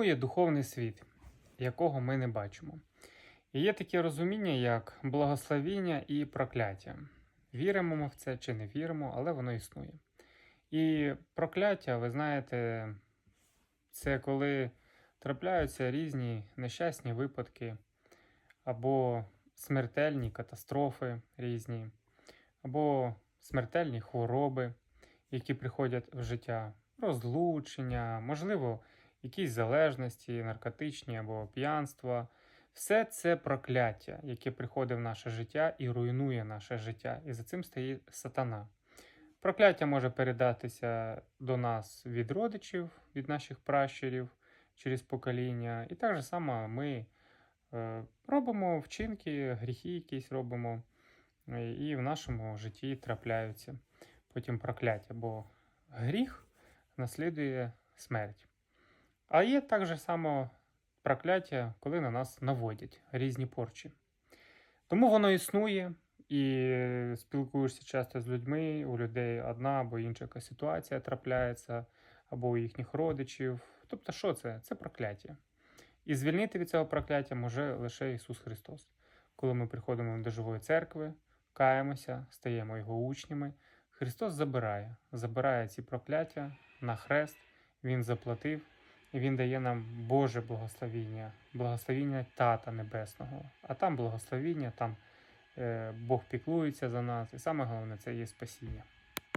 Існує духовний світ, якого ми не бачимо. І є таке розуміння, як благословіння і прокляття. Віримо ми в це чи не віримо, але воно існує. І прокляття, ви знаєте, це коли трапляються різні нещасні випадки, або смертельні катастрофи різні, або смертельні хвороби, які приходять в життя, розлучення, можливо, якісь залежності, наркотичні або п'янства. Все це прокляття, яке приходить в наше життя і руйнує наше життя. І за цим стоїть сатана. Прокляття може передатися до нас від родичів, від наших пращурів через покоління. І так же само ми е, робимо вчинки, гріхи якісь робимо, і в нашому житті трапляються потім прокляття, бо гріх наслідує смерть. А є так же само прокляття, коли на нас наводять різні порчі. Тому воно існує, і спілкуєшся часто з людьми, у людей одна або інша якась ситуація трапляється, або у їхніх родичів. Тобто, що це? Це прокляття. І звільнити від цього прокляття може лише Ісус Христос. Коли ми приходимо до живої церкви, каємося, стаємо Його учнями, Христос забирає, забирає ці прокляття на хрест, Він заплатив, Він дає нам Боже благословіння, благословіння Тата Небесного. А там благословіння, там е, Бог піклується за нас, і саме головне це є спасіння.